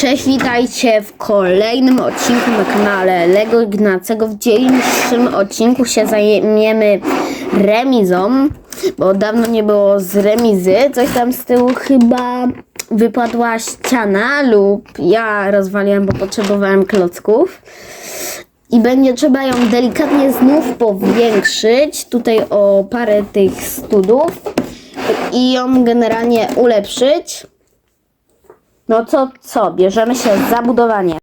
Cześć, witajcie w kolejnym odcinku na kanale Lego Ignacego. W dzisiejszym odcinku się zajmiemy remizą, bo dawno nie było z remizy. Coś tam z tyłu chyba wypadła ściana lub ja rozwaliłem, bo potrzebowałem klocków. I będzie trzeba ją delikatnie znów powiększyć, tutaj o parę tych studów i ją generalnie ulepszyć. No co, co? Bierzemy się za budowanie.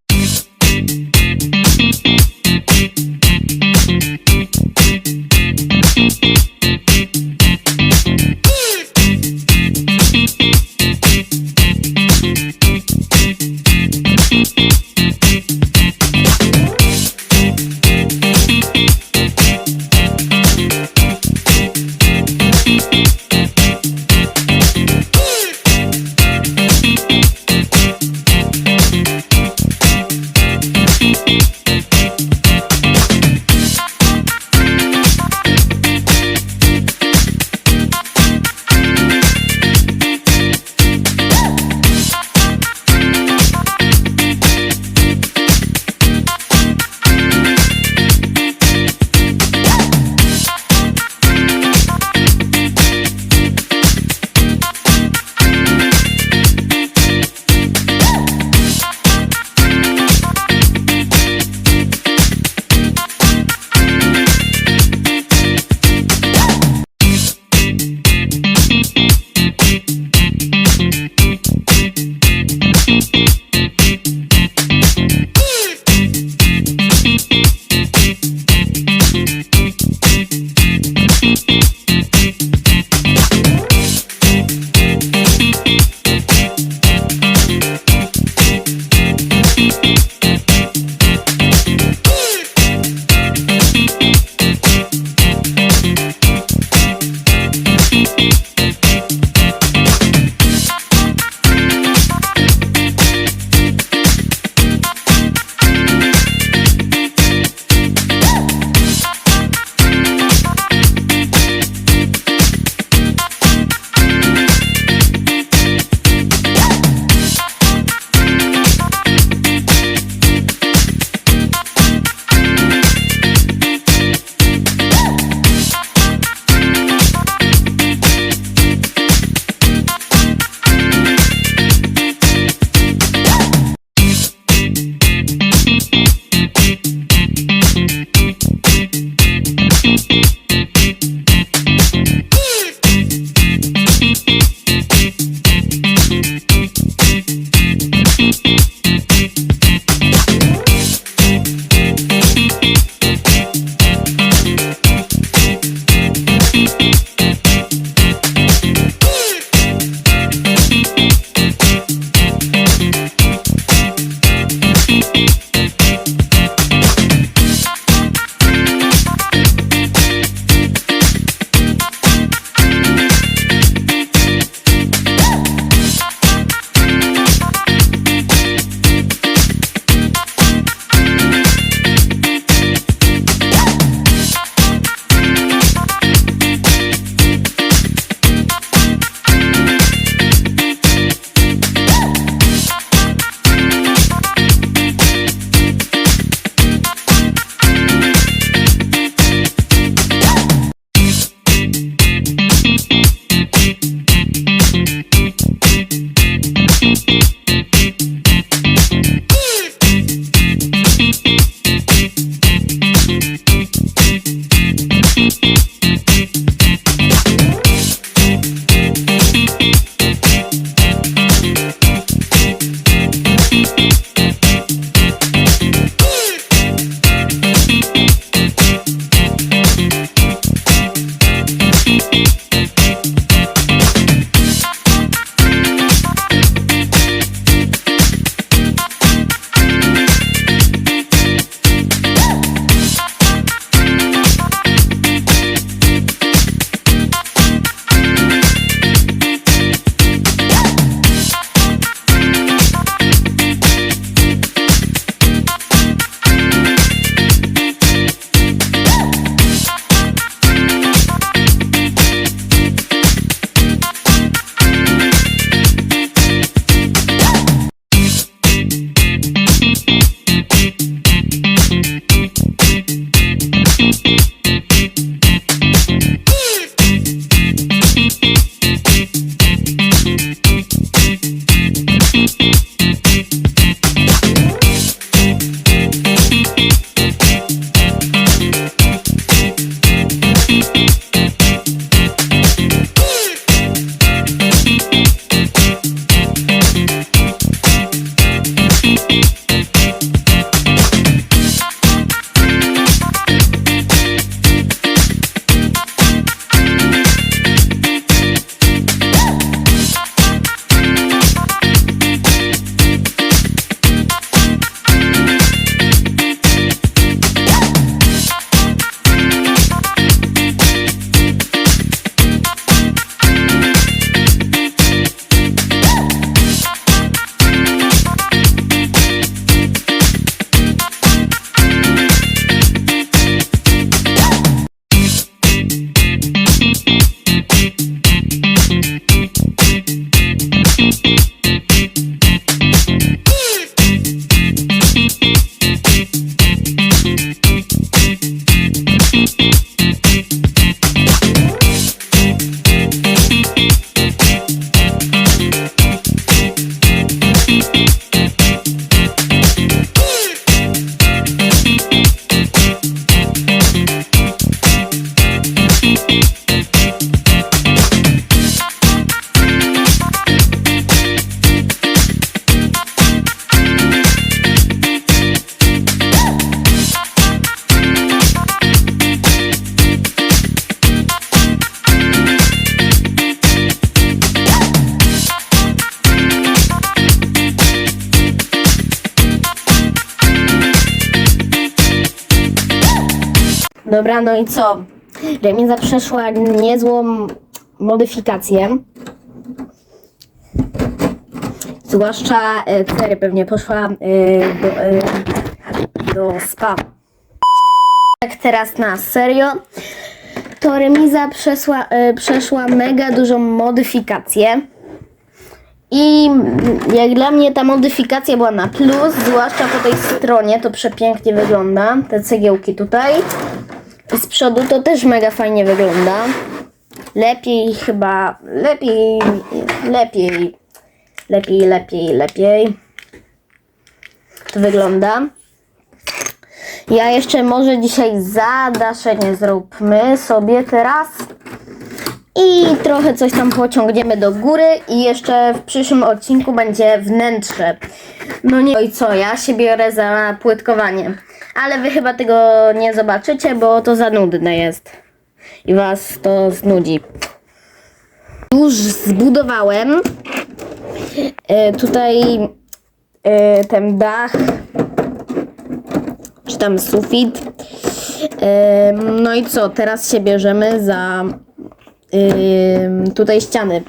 Dobra, no i co? Remiza przeszła niezłą modyfikację. Zwłaszcza e, pewnie poszła e, do, e, do spa. Tak teraz na serio. To remiza przeszła, e, przeszła mega dużą modyfikację. I jak dla mnie ta modyfikacja była na plus, zwłaszcza po tej stronie, to przepięknie wygląda. Te cegiełki tutaj. Z przodu to też mega fajnie wygląda. Lepiej chyba, lepiej, lepiej, lepiej, lepiej, lepiej. To wygląda. Ja jeszcze może dzisiaj zadaszenie zróbmy sobie teraz. I trochę coś tam pociągniemy do góry i jeszcze w przyszłym odcinku będzie wnętrze. No nie, i co, ja się biorę za płytkowanie. Ale wy chyba tego nie zobaczycie, bo to za nudne jest. I was to znudzi. Już zbudowałem e, tutaj e, ten dach, czy tam sufit. E, no i co, teraz się bierzemy za ym, tutaj ściany.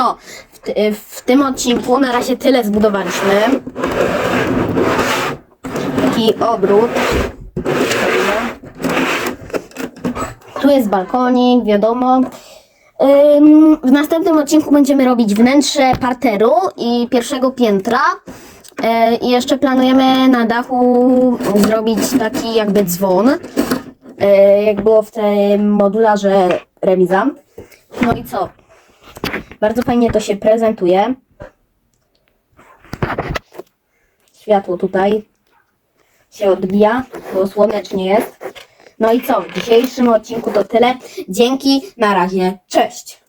Co? W, ty- w tym odcinku na razie tyle zbudowaliśmy. Taki obrót. Tu jest balkonik, wiadomo. W następnym odcinku będziemy robić wnętrze parteru i pierwszego piętra. E, I jeszcze planujemy na dachu zrobić taki jakby dzwon, e, jak było w tym modularze remiza. No i co? Bardzo fajnie to się prezentuje. Światło tutaj się odbija, bo słonecznie jest. No i co? W dzisiejszym odcinku to tyle. Dzięki, na razie, cześć!